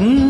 Mm.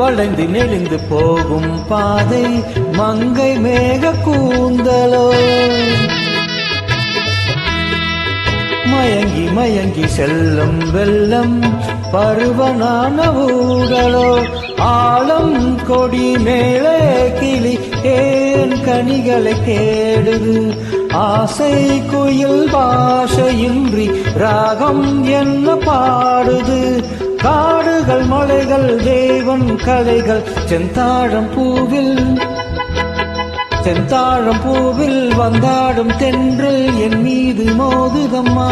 வளைந்து நெளிந்து போகும் பாதை மங்கை மேக கூந்தலோ. மயங்கி மயங்கி செல்லும் வெள்ளம் பருவனான ஊடலோ. ஆழம் கொடி மேலே கிளி ஏன் கனிகளை தேடுது. ஆசை குயில் பாஷையின்றி ராகம் என்ன பாடுது. காடுகள் மலைகள் தேவன் கலைகள் செந்தாழம் பூவில் செந்தாழம் பூவில் வந்தாடும் தென்றல் என் மீது மோதுதம்மா.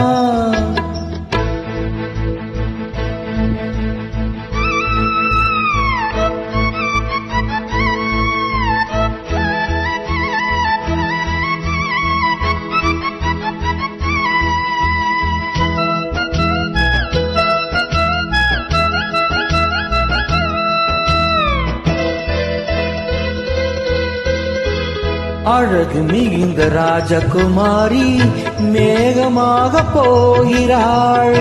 அழகு மிகுந்த ராஜகுமாரி மேகமாக போகிறாள்.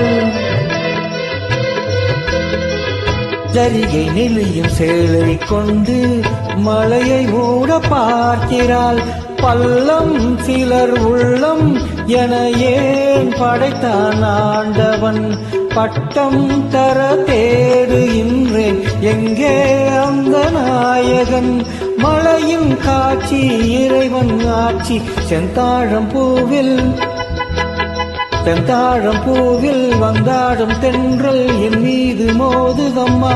ஜரிகை நெளியும் சேலை கொண்டு மலையை மூட பார்க்கிறாள். பள்ளம் சிலர் உள்ளம் என ஏன் படைத்தான் ஆண்டவன்? பட்டம் தர தேடுகின்றேன் எங்கே அந்த நாயகன்? மழையும் காட்சி இறைவன் ஆட்சி. செந்தாழம் பூவில் செந்தாழம் பூவில் வந்தாடும் தென்றல் என் மீது மோதுதம்மா.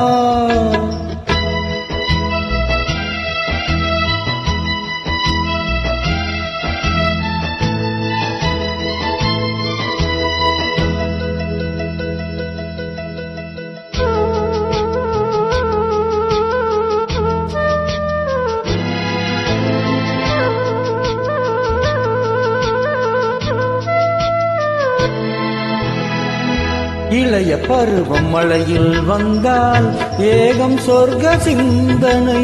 இளைய பருவம் மழையில் வந்தால் ஏகம் சொர்க்க சிந்தனை.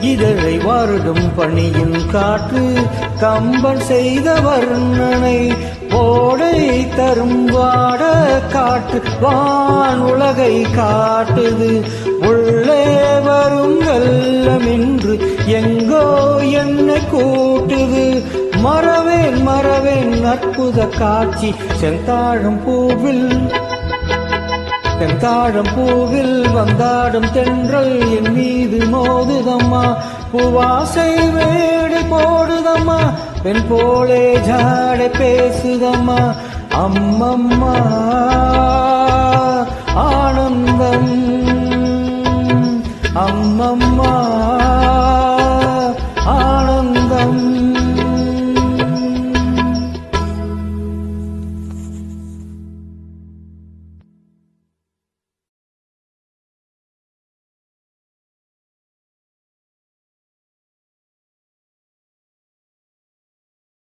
இதழை வருடும் பணியின் காற்று கம்பன் செய்த வர்ணனை. ஓடை தரும் வாட காட்டு வான் உலகை காட்டுது. உள்ளே வரும் வெள்ளம் எங்கோ என்னை கூட்டுது. மறவேன் மறவேன் அற்புத காட்சி. செந்தாழும் பூவில் தென்தாழம் பூவில் வந்தாடும் தென்றல் என் மீது மோதுதம்மா. பூவாசை வேடி போடுதம்மா. பெண் போலே ஜாடை பேசுதம்மா. அம்மம்மா ஆனந்தம்.